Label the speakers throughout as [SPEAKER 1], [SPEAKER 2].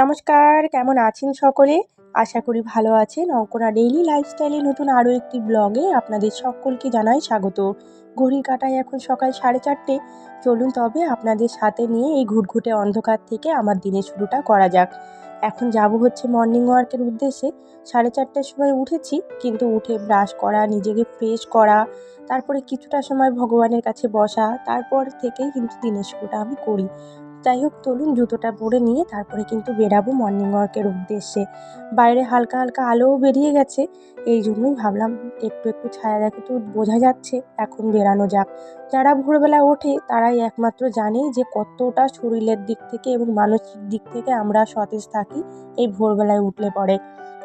[SPEAKER 1] নমস্কার, কেমন আছেন সকলে? আশা করি ভালো আছেন। অঙ্কনা ডেইলি লাইফস্টাইলে নতুন আরও একটি ব্লগে আপনাদের সকলকে জানাই স্বাগত। ঘড়ির কাটায় এখন সকাল সাড়ে চারটে। চলুন তবে আপনাদের সাথে নিয়ে এই ঘুটঘুটে অন্ধকার থেকে আমার দিনের শুরুটা করা যাক। এখন যাব হচ্ছে মর্নিং ওয়ার্কের উদ্দেশ্যে। সাড়ে চারটের সময় উঠেছি, কিন্তু উঠে ব্রাশ করা, নিজেকে ফ্রেশ করা, তারপরে কিছুটা সময় ভগবানের কাছে বসা, তারপর থেকেই কিন্তু দিনের শুরুটা আমি করি। যাই হোক চলুন জুতোটা পরে নিয়ে তারপরে কিন্তু বেরাবো মর্নিং ওয়ার্কের উদ্দেশ্যে। বাইরে হালকা হালকা আলোও বেরিয়ে গেছে, এই জন্যই ভাবলাম একটু একটু ছায়া দেখে তো বোঝা যাচ্ছে, এখন বেরানো যাক। যারা ভোরবেলা ওঠে তারাই একমাত্র জানে যে কতটা শরীরের দিক থেকে এবং মানসিক দিক থেকে আমরা সতেজ থাকি এই ভোরবেলায় উঠলে পরে।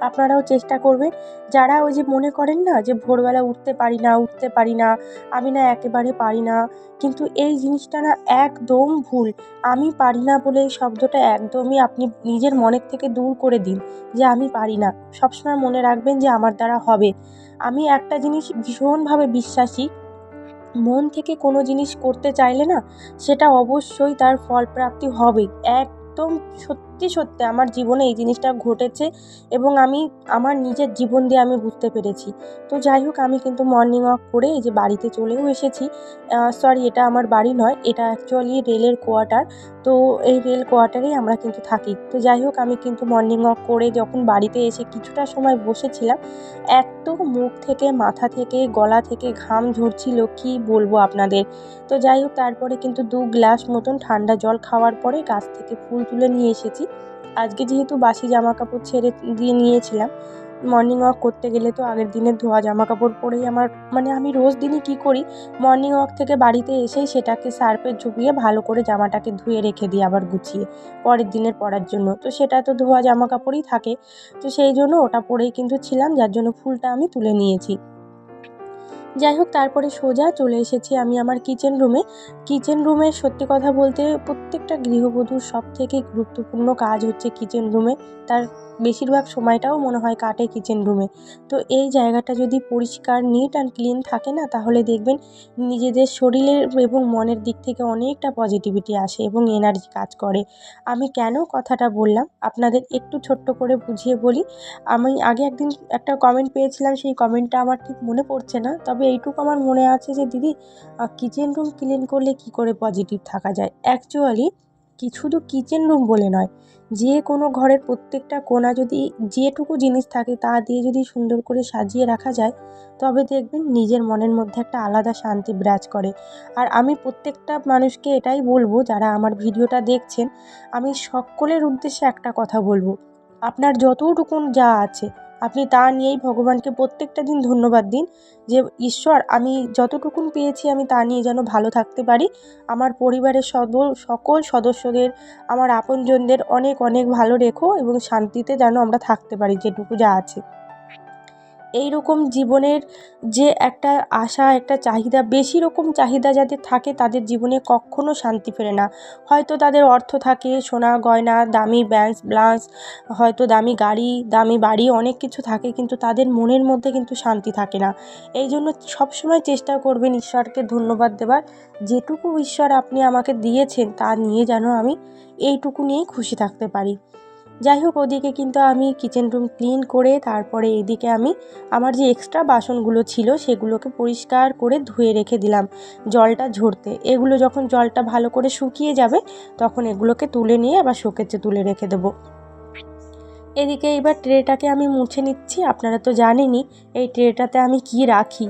[SPEAKER 1] আপনারাও চেষ্টা করবেন। যারা ওই যে মনে করেন না যে ভোরবেলা উঠতে পারি না, উঠতে পারি না, আমি না একেবারে পারি না, কিন্তু এই জিনিসটা না একদম ভুল। আমি পারি না বলে এই শব্দটা একদমই আপনি নিজের মনের থেকে দূর করে দিন যে আমি পারি না। সবসময় মনে রাখবেন যে আমার দ্বারা হবে। আমি একটা জিনিস ভীষণভাবে বিশ্বাসী। মন থেকে কোনো জিনিস করতে চাইলে না সেটা অবশ্যই তার ফলপ্রাপ্তি হবে একদম সত্যি সত্যি সত্যি আমার জীবনে এই জিনিসটা ঘটেছে এবং আমি আমার নিজের জীবন দিয়ে আমি বুঝতে পেরেছি। তো যাই হোক, আমি কিন্তু মর্নিং ওয়াক করে এই যে বাড়িতে চলেও এসেছি। সরি এটা আমার বাড়ি নয়, এটা অ্যাকচুয়ালি রেলের কোয়ার্টার তো এই রেল কোয়ার্টারেই আমরা কিন্তু থাকি। তো যাই হোক, আমি কিন্তু মর্নিং ওয়াক করে যখন বাড়িতে এসে কিছুটা সময় বসেছিলাম, এত মুখ থেকে, মাথা থেকে, গলা থেকে ঘাম ঝরছিল, কি বলব আপনাদের? তো যাই হোক, তারপরে কিন্তু দু গ্লাস মতন ঠান্ডা জল খাওয়ার পরে গাছ থেকে ফুল তুলে নিয়ে এসেছি। আজকে যেহেতু বাসি জামা কাপড় ছেড়ে দিয়ে নিয়েছিলাম মর্নিং ওয়াক করতে গেলে তো আগের দিনের ধোয়া জামা কাপড় পরেই আমার মানে আমি রোজ দিনই কী করি মর্নিং ওয়াক থেকে বাড়িতে এসেই সেটাকে সার্ফে ঝুঁকিয়ে ভালো করে জামাটাকে ধুয়ে রেখে দিই আবার গুছিয়ে, পরের দিনের পরার জন্য। তো সেটা তো ধোয়া জামা কাপড়ই থাকে, তো সেই জন্য ওটা পরেই কিন্তু ছিলাম, যার জন্য ফুলটা আমি তুলে নিয়েছি। যাই হোক, তারপরে সোজা চলে এসেছি আমি আমার কিচেন রুমে কিচেন রুমে সত্যি কথা বলতে প্রত্যেকটা গৃহবধূর সব থেকে গুরুত্বপূর্ণ কাজ হচ্ছে কিচেন রুমে তার বেশিরভাগ সময়টাও মনে হয় কাটে কিচেন রুমে তো এই জায়গাটা যদি পরিষ্কার নিট অ্যান্ড ক্লিন থাকে না, তাহলে দেখবেন নিজেদের শরীরের এবং মনের দিক থেকে অনেকটা পজিটিভিটি আসে এবং এনার্জি কাজ করে। আমি কেন কথাটা বললাম? আপনাদের একটু ছোট্ট করে বুঝিয়ে বলি। আমি আগে একদিন একটা কমেন্ট পেয়েছিলাম, সেই কমেন্টটা আমার ঠিক মনে পড়ছে না। তবে এইটুকু আমার মনে আছে যে, দিদি কিচেন রুম ক্লিন করলে কি করে পজিটিভ থাকা যায়? অ্যাকচুয়ালি কি শুধু কিচেন রুম বলে নয়। যে কোনো ঘরের প্রত্যেকটা কোণা যদি যেটুকু জিনিস থাকে তা দিয়ে যদি সুন্দর করে সাজিয়ে রাখা যায়, তবে দেখবেন নিজের মনের মধ্যে একটা আলাদা শান্তি বিরাজ করে। আর আমি প্রত্যেকটা মানুষকে এটাই বলব, যারা আমার ভিডিওটা দেখছেন, আমি সকলের উদ্দেশ্যে একটা কথা বলব। আপনার যতটুকুন যা আছে আপনি তা নিয়েই ভগবানকে প্রত্যেকটা দিন ধন্যবাদ দিন যে, ঈশ্বর, আমি যতটুকুন পেয়েছি, আমি তা নিয়ে যেন ভালো থাকতে পারি। আমার পরিবারের সদ, সকল সদস্যদের, আমার আপনজনদের অনেক অনেক ভালো রেখো এবং শান্তিতে যেন আমরা থাকতে পারি, যেটুকু যা আছে। এই রকম জীবনের যে একটা আশা, একটা চাহিদা, বেশি রকম চাহিদা যাদের থাকে তাদের জীবনে কখনো শান্তি ফেরে না। হয়তো তাদের অর্থ থাকে, সোনা, গয়না, দামি ব্যান্স ব্লাউজ, হয়তো দামি গাড়ি, দামি বাড়ি, অনেক কিছু থাকে কিন্তু তাদের মনের মধ্যে কিন্তু শান্তি থাকে না। এই জন্য সবসময় চেষ্টা করবেন ঈশ্বরকে ধন্যবাদ দেওয়ার যেটুকু ঈশ্বর আপনি আমাকে দিয়েছেন তা নিয়ে যেন আমি এইটুকু নিয়েই খুশি থাকতে পারি। যাই হোক ওদিকে কিন্তু আমি কিচেন রুম ক্লিন করে তারপরে এদিকে আমি আমার যে এক্সট্রা বাসনগুলো ছিল সেগুলোকে পরিষ্কার করে ধুয়ে রেখে দিলাম জলটা ঝরতে। এগুলো যখন জলটা ভালো করে শুকিয়ে যাবে, তখন এগুলোকে তুলে নিয়ে আবার শোকেচে তুলে রেখে দেবো। এদিকে এবার ট্রেটাকে আমি মুছে নিচ্ছি, আপনারা তো জানেনই এই ট্রেটাতে আমি কি রাখি।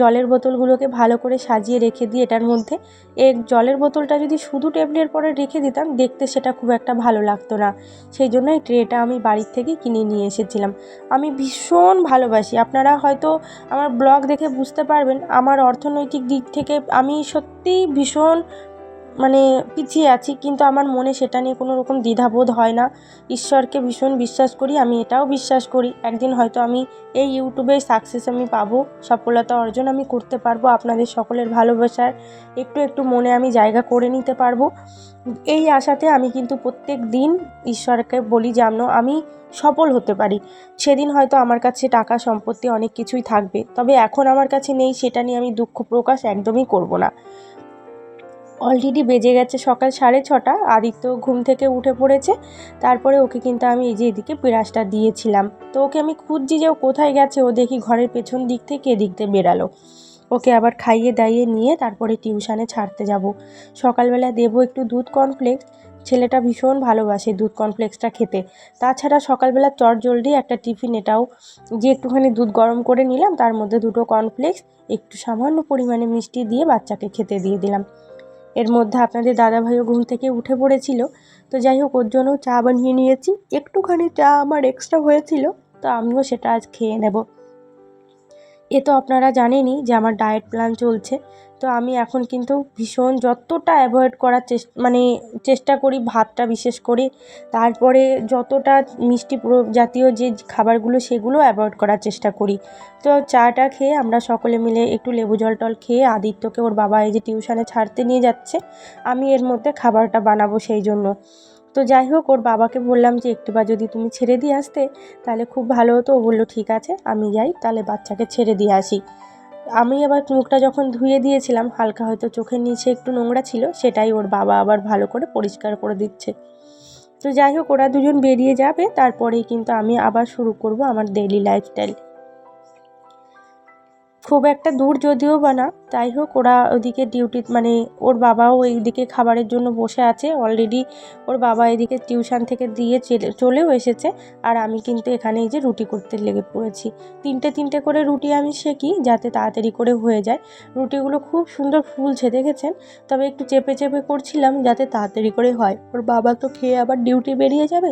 [SPEAKER 1] জলের বোতলগুলোকে ভালো করে সাজিয়ে রেখে দিই এটার মধ্যে। এই জলের বোতলটা যদি শুধু টেবিলের পরে রেখে দিতাম, দেখতে সেটা খুব একটা ভালো লাগতো না। সেই জন্য এই ট্রেটা আমি বাড়ির থেকেই কিনে নিয়ে এসেছিলাম। আমি ভীষণ ভালোবাসি। আপনারা হয়তো আমার ব্লগ দেখে বুঝতে পারবেন, আমার অর্থনৈতিক দিক থেকে আমি সত্যিই ভীষণ মানে পিছিয়ে আছি, কিন্তু আমার মনে সেটা নিয়ে কোনো রকম দ্বিধাবোধ হয় না। ঈশ্বরকে ভীষণ বিশ্বাস করি, আমি এটাও বিশ্বাস করি। একদিন হয়তো আমি এই ইউটিউবে সাকসেস আমি পাবো, সফলতা অর্জন আমি করতে পারব আপনাদের সকলের ভালোবাসার একটু একটু মনে আমি জায়গা করে নিতে পারব। এই আশাতে আমি কিন্তু প্রত্যেক দিন ঈশ্বরকে বলি যেন আমি সফল হতে পারি। সেদিন হয়তো আমার কাছে টাকা, সম্পত্তি অনেক কিছুই থাকবে, তবে এখন আমার কাছে নেই, সেটা নিয়ে আমি দুঃখ প্রকাশ একদমই করব না। অলরেডি বেজে গেছে সকাল সাড়ে ছটা। আদিত্য ঘুম থেকে উঠে পড়েছে। তারপরে ওকে কিন্তু আমি এই যে এদিকে বিরাজটা দিয়েছিলাম। তো ওকে আমি খুঁজছি যে ও কোথায় গেছে। ও দেখি ঘরের পেছন দিক থেকে এদিক দিয়ে বেরালো। ওকে আবার খাইয়ে দাইয়ে নিয়ে তারপরে টিউশানে ছাড়তে যাব। সকালবেলা দেবো একটু দুধ কর্নফ্লেক্স ছেলেটা ভীষণ ভালোবাসে দুধ কর্নফ্লেক্সটা খেতে। তাছাড়া সকালবেলা চট জলদি একটা টিফিন এটাও। যে একটুখানি দুধ গরম করে নিলাম, তার মধ্যে দুটো কর্নফ্লেক্স একটু সামান্য পরিমাণে মিষ্টি দিয়ে বাচ্চাকে খেতে দিয়ে দিলাম। এর মধ্যে আপনাদের দাদাভাইও ঘুম থেকে উঠে পড়েছিল। তো যাই হোক, ওর জন্য চা বানিয়ে নিয়েছি। একটুখানি চা আমার এক্সট্রা হয়েছিল, তো আমিও সেটা আজ খেয়ে নেব। এ তো আপনারা জানেনই যে আমার ডায়েট প্ল্যান চলছে। তো আমি এখন কিন্তু ভীষণ যতটা অ্যাভয়েড করার চেষ্টা মানে চেষ্টা করি ভাতটা বিশেষ করে, তারপরে যতটা মিষ্টি জাতীয় যে খাবারগুলো সেগুলো অ্যাভয়েড করার চেষ্টা করি। তো চাটা খেয়ে আমরা সকলে মিলে একটু লেবু জল টল খেয়ে আদিত্যকে ওর বাবা এই যে টিউশনে ছাড়তে নিয়ে যাচ্ছে, আমি এর মধ্যে খাবারটা বানাবো সেই জন্য। তো যাই হোক, ওর বাবাকে বললাম যে একটুবার যদি তুমি ছেড়ে দিয়ে আসতে, তাহলে খুব ভালো হতো। ও বলল, ঠিক আছে, আমি যাই, তাহলে বাচ্চাকে ছেড়ে দিয়ে আসি। আমি আবার মুখটা যখন ধুয়ে দিয়েছিলাম, হালকা হয়তো চোখের নিচে একটু নোংরা ছিল, সেটাই ওর বাবা আবার ভালো করে পরিষ্কার করে দিচ্ছে। তো যাই হোক, ওরা দুজন বেরিয়ে যাবে, তারপরেই কিন্তু আমি আবার শুরু করব আমার ডেইলি লাইফস্টাইল খুব একটা দূর যদিও বা না তাই হোক ওরা ওদিকে ডিউটি মানে ওর বাবাও এইদিকে খাবারের জন্য বসে আছে অলরেডি ওর বাবা এদিকে টিউশন থেকে দিয়ে চলেও এসেছে, আর আমি কিন্তু এখানে যে রুটি করতে লেগে পড়েছি। তিনটে তিনটে করে রুটি আমি শেখি যাতে তাড়াতাড়ি করে হয়ে যায়। রুটিগুলো খুব সুন্দর ফুলছে, দেখেছেন? তবে একটু চেপে চেপে করছিলাম যাতে তাড়াতাড়ি করে হয়। ওর বাবা তো খেয়ে আবার ডিউটি বেরিয়ে যাবে?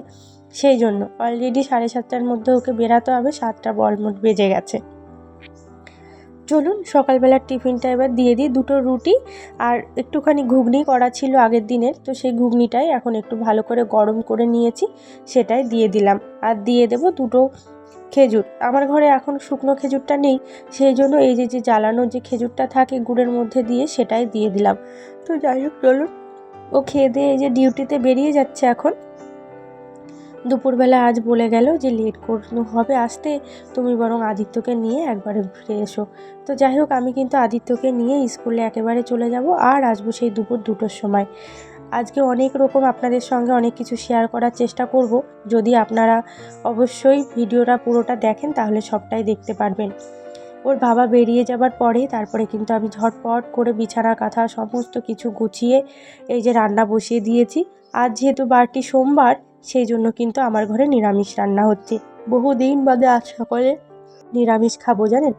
[SPEAKER 1] সেই জন্য অলরেডি সাড়ে সাতটার মধ্যে ওকে বেরাতে হবে, সাতটা বলমোট বেজে গেছে। চলুন, সকালবেলার টিফিনটা এবার দিয়ে দিই দুটো রুটি আর একটুখানি ঘুগনি করা ছিল আগের দিনের, তো সেই ঘুগনিটাই এখন একটু ভালো করে গরম করে নিয়েছি, সেটাই দিয়ে দিলাম। আর দিয়ে দেব দুটো খেজুর। আমার ঘরে এখন শুকনো খেজুরটা নেই, সেই জন্য এই যে যে জ্বালানো যে খেজুরটা থাকে গুড়ের মধ্যে দিয়ে সেটাই দিয়ে দিলাম। তো যাই হোক, চলুন। ও খেয়ে দিয়ে এই যে ডিউটিতে বেরিয়ে যাচ্ছে এখন। দুপুরবেলা আজ বলে গেল যে লেট হবে, আসতে তুমি বরং আদিত্যকে নিয়ে একবারে ঘুরে এসো। তো যাই হোক, আমি কিন্তু আদিত্যকে নিয়ে স্কুলে একেবারে চলে যাব আর আসব সেই দুপুর দুটোর সময়। আজকে অনেক রকম আপনাদের সঙ্গে অনেক কিছু শেয়ার করার চেষ্টা করব। যদি আপনারা অবশ্যই ভিডিওটা পুরোটা দেখেন, তাহলে সবটাই দেখতে পারবেন। ওর বাবা বেরিয়ে যাবার পরে তারপরে কিন্তু আমি ঝটপট করে বিছানা, কাঁথা সমস্ত কিছু গুছিয়ে এই যে রান্না বসিয়ে দিয়েছি। আজ যেহেতু বারটি সোমবার সেই জন্য কিন্তু আমার ঘরে নিরামিষ রান্না হচ্ছে। বহুদিন বাদে আজ সকালে নিরামিষ খাব, জানেন?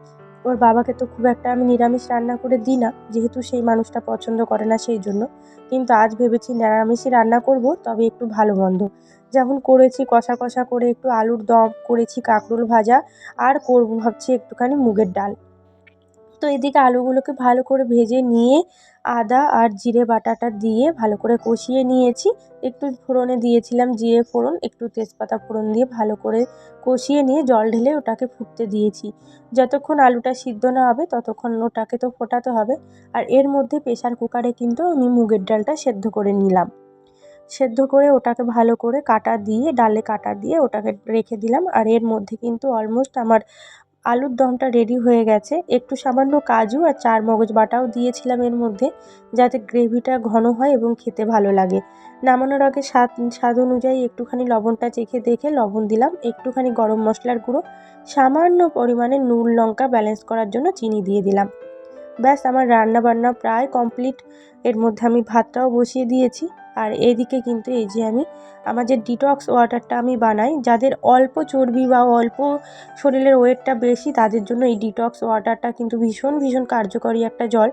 [SPEAKER 1] ওর বাবাকে তো খুব একটা আমি নিরামিষ রান্না করে দিই না, যেহেতু সেই মানুষটা পছন্দ করে না সেই জন্য। কিন্তু আজ ভেবেছি নিরামিষই রান্না করব, তবে একটু ভালো মন্দ। যেমন করেছি কষা কষা করে একটু আলুর দম, করেছি কাঁকরোল ভাজা, আর করব ভাবছি একটুখানি মুগের ডাল। তো এদিকে আলুগুলোকে ভালো করে ভেজে নিয়ে আদা আর জিরে বাটাটা দিয়ে ভালো করে কষিয়ে নিয়েছি। একটু ফোড়নে দিয়েছিলাম জিরে ফোড়ন, একটু তেজপাতা ফোড়ন দিয়ে ভালো করে কষিয়ে নিয়ে জল ঢেলে ওটাকে ফুটতে দিয়েছি। যতক্ষণ আলুটা সিদ্ধ না হবে ততক্ষণ ওটাকে তো ফোটাতে হবে। আর এর মধ্যে প্রেশার কুকারে কিন্তু আমি মুগের ডালটা সেদ্ধ করে নিলাম। সেদ্ধ করে ওটাকে ভালো করে কাটা দিয়ে, ডালে কাটা দিয়ে ওটাকে রেখে দিলাম। আর এর মধ্যে কিন্তু অলমোস্ট আমার আলুর দমটা রেডি হয়ে গেছে। একটু সামান্য কাজু আর চার মগজ বাটাও দিয়েছিলাম এর মধ্যে, যাতে গ্রেভিটা ঘন হয় এবং খেতে ভালো লাগে। নামানোর আগে স্বাদ স্বাদ অনুযায়ী একটুখানি লবণটা চেখে দেখে লবণ দিলাম, একটুখানি গরম মশলার গুঁড়ো, সামান্য পরিমাণে নুন, লঙ্কা ব্যালেন্স করার জন্য চিনি দিয়ে দিলাম। ব্যাস, আমার রান্না বান্না প্রায় কমপ্লিট এর মধ্যে আমি ভাতটাও বসিয়ে দিয়েছি। আর এদিকে কিন্তু এই যে আমি, আমার যে ডিটক্স ওয়াটারটা আমি বানাই, যাদের অল্প চর্বি বা অল্প শরীরের ওয়েটটা বেশি, তাদের জন্য এই ডিটক্স ওয়াটারটা কিন্তু ভীষণ ভীষণ কার্যকরী একটা জল।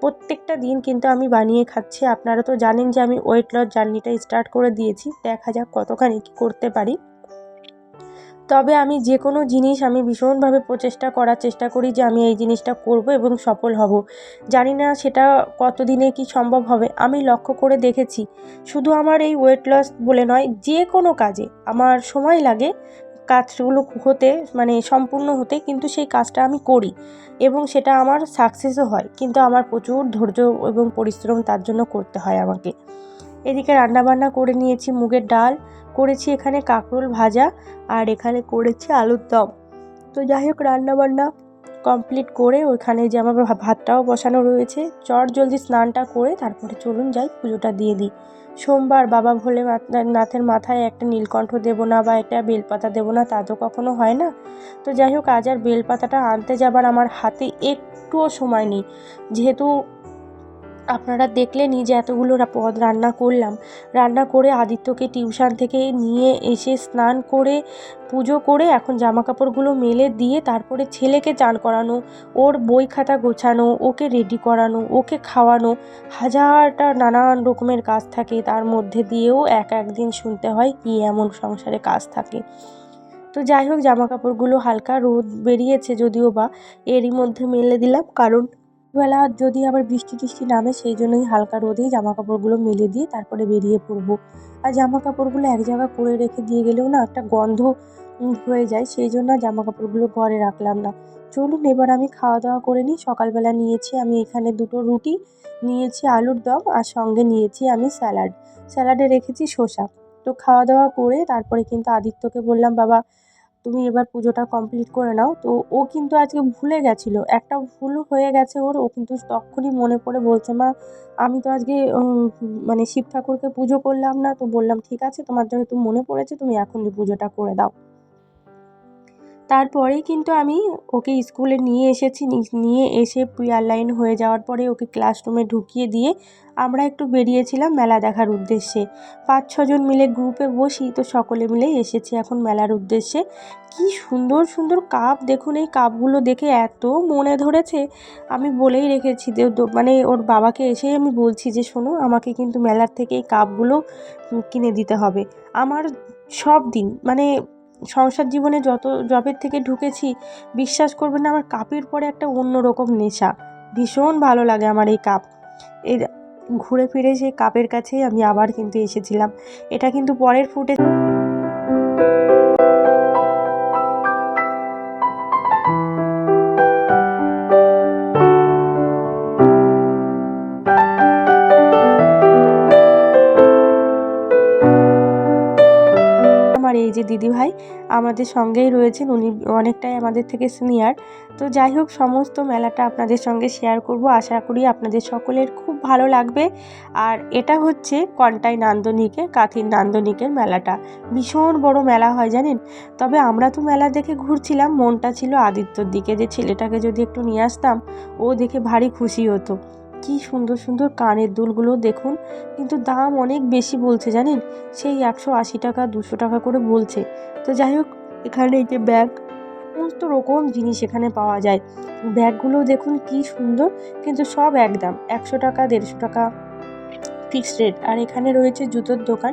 [SPEAKER 1] প্রত্যেকটা দিন কিন্তু আমি বানিয়ে খাচ্ছি। আপনারা তো জানেন যে আমি ওয়েট লস জার্নিটা স্টার্ট করে দিয়েছি। দেখা যাক কতখানি কী করতে পারি। তবে আমি যে কোনো জিনিস আমি ভীষণভাবে প্রচেষ্টা করার চেষ্টা করি যে আমি এই জিনিসটা করব এবং সফল হব। জানি না সেটা কত দিনে কি সম্ভব হবে। আমি লক্ষ্য করে দেখেছি। শুধু আমার এই ওয়েট লস বলে নয় যে কোনো কাজে। আমার সময় লাগে কাজগুলো হতে মানে সম্পূর্ণ হতে, কিন্তু সেই কাজটা আমি করি এবং সেটা আমার সাকসেসও হয়। কিন্তু আমার প্রচুর ধৈর্য এবং পরিশ্রম তার জন্য করতে হয় আমাকে। এদিকে রান্নাবান্না করে নিয়েছি মুগের ডাল, করেছি এখানে কাঁকরোল ভাজা আর এখানে করেছি আলুর দম। তো যাই হোক, রান্নাবান্না কমপ্লিট করে ওইখানে যে আমার ভাতটাও বসানো রয়েছে, চট জলদি স্নানটা করে তারপরে চলুন যাই পুজোটা দিয়ে দিই। সোমবার বাবা ভোলে নাথের মাথায় একটা নীলকণ্ঠ দেবো না বা একটা বেলপাতা দেবো না, তা তো কখনো হয় না। তো যাই হোক, আজ আর বেলপাতাটা আনতে যাবার আমার হাতে একটুও সময় নেই। যেহেতু আপনারা দেখলেনই যে এতগুলো পদ রান্না করলাম। রান্না করে আদিত্যকে টিউশন থেকে নিয়ে এসে স্নান করে, পুজো করে এখন জামা কাপড়গুলো মেলে দিয়ে তারপরে ছেলেকে চান করানো, ওর বই খাতা গোছানো, ওকে রেডি করানো, ওকে খাওয়ানো, হাজারটা নানান রকমের কাজ থাকে। তার মধ্যে দিয়েও এক একদিন শুনতে হয় কি এমন সংসারে কাজ থাকে। তো যাই হোক জামা কাপড়গুলো হালকা রোদ বেরিয়েছে যদিও বা, এরই মধ্যে মেলে দিলাম। কারণ বেলা যদি আবার বৃষ্টি টিষ্টি নামে, সেই জন্যই হালকা রোদেই জামা কাপড়গুলো মেলে দিয়ে তারপরে বেরিয়ে পড়ব। আর জামা কাপড়গুলো এক জায়গায় করে রেখে দিয়ে গেলেও না একটা গন্ধ হয়ে যায়। সেই জন্য জামা কাপড়গুলো ঘরে রাখলাম না। চলুন, এবার আমি খাওয়া দাওয়া করে নিই। সকালবেলা নিয়েছি আমি এখানে দুটো রুটি, নিয়েছি আলুর দম আর সঙ্গে নিয়েছি আমি স্যালাড। স্যালাডে রেখেছি শসা। তো খাওয়া দাওয়া করে তারপরে কিন্তু আদিত্যকে বললাম, বাবা তুমি এবার পুজোটা কমপ্লিট করে নাও। তো ও কিন্তু আজকে ভুলে গেছিল। একটা ভুল হয়ে গেছে ওর। ও কিন্তু তখনই মনে পড়ে বলছে, মা, আমি তো আজকে মানে শিব ঠাকুরকে পুজো করলাম না। তো বললাম, ঠিক আছে, তোমার যেহেতু মনে পড়েছে, তুমি এখনই পুজোটা করে দাও। তারপরেই কিন্তু আমি ওকে স্কুলে নিয়ে এসেছি নিয়ে এসে প্রিয়ার লাইন হয়ে যাওয়ার পরে ওকে ক্লাসরুমে ঢুকিয়ে দিয়ে আমরা একটু বেরিয়েছিলাম মেলা দেখার উদ্দেশ্যে। পাঁচ ছজন মিলে গ্রুপে বসি, তো সকলে মিলেই এসেছি এখন মেলার উদ্দেশ্যে। কি সুন্দর সুন্দর কাপ দেখুন এই কাপগুলো দেখে এত মনে ধরেছে। আমি বলেই রেখেছি যে মানে ওর বাবাকে এসেই আমি বলছি যে, শোনো, আমাকে কিন্তু মেলার থেকে এই কাপগুলো কিনে দিতে হবে। আমার সব দিন মানে সংসার জীবনে যত জবের থেকে ঢুকেছি, বিশ্বাস করবে না, আমার কাপের পরে একটা অন্যরকম নেশা। ভীষণ ভালো লাগে আমার এই কাপ। এর ঘুরে ফিরে সেই কাপের কাছেই আমি আবার কিন্তু এসেছিলাম। এটা কিন্তু পরের ফুটে আমাদের সঙ্গেই রয়েছেন। উনি অনেকটাই আমাদের থেকে সিনিয়র তো যাই হোক, সমস্ত মেলাটা আপনাদের সঙ্গে শেয়ার করব। আশা করি আপনাদের সকলের খুব ভালো লাগবে। আর এটা হচ্ছে কন্টাই নান্দনিকের, কাথির নান্দনিকের মেলাটা। ভীষণ বড় মেলা হয়, জানেন? তবে আমরা তো মেলা দেখে ঘুরছিলাম, মনটা ছিল আদিত্যর দিকে। যে ছেলেটাকে যদি একটু নিয়ে আসতাম, ও দেখে ভারী খুশি হতো। কি সুন্দর সুন্দর কানের দুলগুলো, দেখুন। কিন্তু দাম অনেক বেশি বলছে, জানেন? সেই একশো আশি টাকা, দুশো টাকা করে বলছে। তো যাই হোক এখানে যে ব্যাগ সমস্ত রকম জিনিস এখানে পাওয়া যায়। ব্যাগগুলো দেখুন কি সুন্দর, কিন্তু সব একদম একশো টাকা, দেড়শো টাকা ফিক্সড রেট আর এখানে রয়েছে জুতোর দোকান।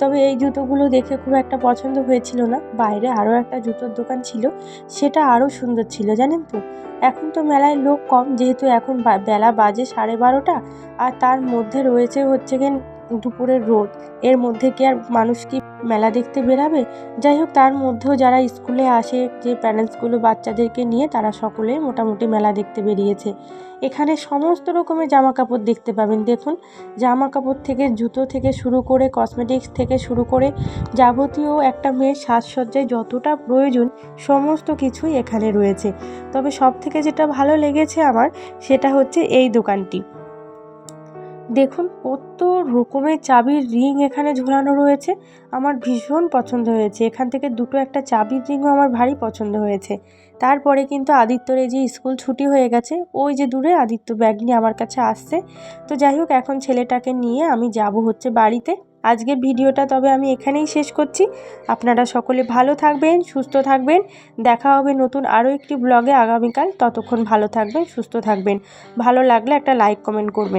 [SPEAKER 1] তবে এই জুতোগুলো দেখে খুব একটা পছন্দ হয়েছিল না। বাইরে আরও একটা জুতোর দোকান ছিল, সেটা আরও সুন্দর ছিল, জানেন তো? এখন তো মেলায় লোক কম, যেহেতু এখন বেলা বাজে সাড়ে বারোটা, আর তার মধ্যে রয়েছে হচ্ছে গিয়ে দুপুরের রোদ। এর মধ্যে কি আর মানুষ কি মেলা দেখতে বেরাবে? যাই হোক, তার মধ্যেও যারা স্কুলে আসে, যে প্যারেন্টসগুলো বাচ্চাদেরকে নিয়ে, তারা সকলেই মোটামুটি মেলা দেখতে বেরিয়েছে। এখানে সমস্ত রকমের জামা কাপড় দেখতে পাবেন। দেখুন জামা কাপড় থেকে জুতো থেকে শুরু করে কসমেটিক্স থেকে শুরু করে, যাবতীয় একটা মেয়ের সাজসজ্জায় যতটা প্রয়োজন, সমস্ত কিছুই এখানে রয়েছে। তবে সব থেকে যেটা ভালো লেগেছে আমার, সেটা হচ্ছে এই দোকানটি। দেখুন, কত রকমের চাবির রিং এখানে ঝোলানো রয়েছে। আমার ভীষণ পছন্দ হয়েছে। এখান থেকে দুটো একটা চাবির রিংও আমার ভারী পছন্দ হয়েছে। তারপরে কিন্তু আদিত্যর এই যে স্কুল ছুটি হয়ে গেছে, ওই যে দূরে আদিত্য ব্যাগ নিয়ে আমার কাছে আসছে। তো যাই হোক, এখন ছেলেটাকে নিয়ে আমি যাব হচ্ছে বাড়িতে। আজকের ভিডিওটা তবে আমি এখানেই শেষ করছি। আপনারা সকলে ভালো থাকবেন, সুস্থ থাকবেন। দেখা হবে নতুন আরও একটি ব্লগে। আগামীকাল ততক্ষণ ভালো থাকবেন, সুস্থ থাকবেন। ভালো লাগলে একটা লাইক, কমেন্ট করবেন।